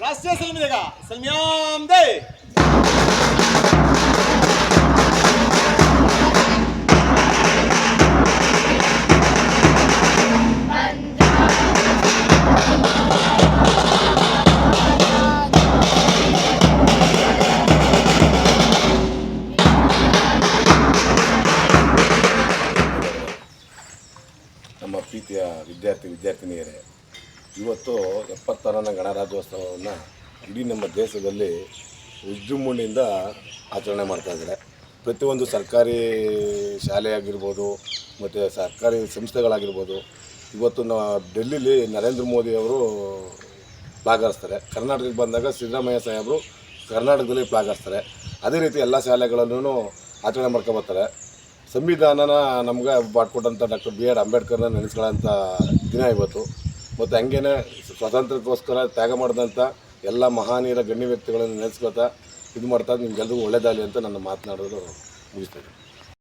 राष्ट्रीय सलामी देगा सलमियाम दे ನಮ್ಮ ಪ್ರೀತಿಯ ವಿದ್ಯಾರ್ಥಿ ವಿದ್ಯಾರ್ಥಿನಿಯರೇ ಇವತ್ತು ಎಪ್ಪತ್ತಾರನೇ ಗಣರಾಜ್ಯೋತ್ಸವವನ್ನು ಇಡೀ ನಮ್ಮ ದೇಶದಲ್ಲಿ ವಿಜೃಂಭಣೆಯಿಂದ ಆಚರಣೆ ಮಾಡ್ತಾ ಇದ್ದಾರೆ. ಪ್ರತಿಯೊಂದು ಸರ್ಕಾರಿ ಶಾಲೆ ಆಗಿರ್ಬೋದು ಮತ್ತು ಸರ್ಕಾರಿ ಸಂಸ್ಥೆಗಳಾಗಿರ್ಬೋದು, ಇವತ್ತು ನಾ ಡೆಲ್ಲಿಲಿ ನರೇಂದ್ರ ಮೋದಿ ಅವರು ಫ್ಲಾಗ್ ಹಾರಿಸ್ತಾರೆ ಕರ್ನಾಟಕಕ್ಕೆ ಬಂದಾಗ ಸಿದ್ದರಾಮಯ್ಯ ಸಾಹೇಬರು ಕರ್ನಾಟಕದಲ್ಲಿ ಪ್ಲಾಗಾರಿಸ್ತಾರೆ. ಅದೇ ರೀತಿ ಎಲ್ಲ ಶಾಲೆಗಳಲ್ಲೂ ಆಚರಣೆ ಮಾಡ್ಕೊಬರ್ತಾರೆ. ಸಂವಿಧಾನನ ನಮಗೆ ಮಾಡಿಕೊಟ್ಟಂಥ ಡಾಕ್ಟರ್ ಬಿ ಆರ್ ಅಂಬೇಡ್ಕರ್ನ ನೆನೆಸ್ಕೊಳ್ಳೋಂಥ ದಿನ ಇವತ್ತು. ಮತ್ತು ಹಂಗೇನೆ ಸ್ವಾತಂತ್ರ್ಯಕ್ಕೋಸ್ಕರ ತ್ಯಾಗ ಮಾಡಿದಂಥ ಎಲ್ಲ ಮಹಾನೀಯರ ಗಣ್ಯ ವ್ಯಕ್ತಿಗಳನ್ನು ನೆನೆಸ್ಕೊತಾ ಇದು ಮಾಡ್ತಾ ನಿಮ್ಗೆಲ್ರಿಗೂ ಒಳ್ಳೇದಾಗಲಿ ಅಂತ ನನ್ನ ಮಾತನಾಡೋದು ಮುಗಿಸ್ತೇನೆ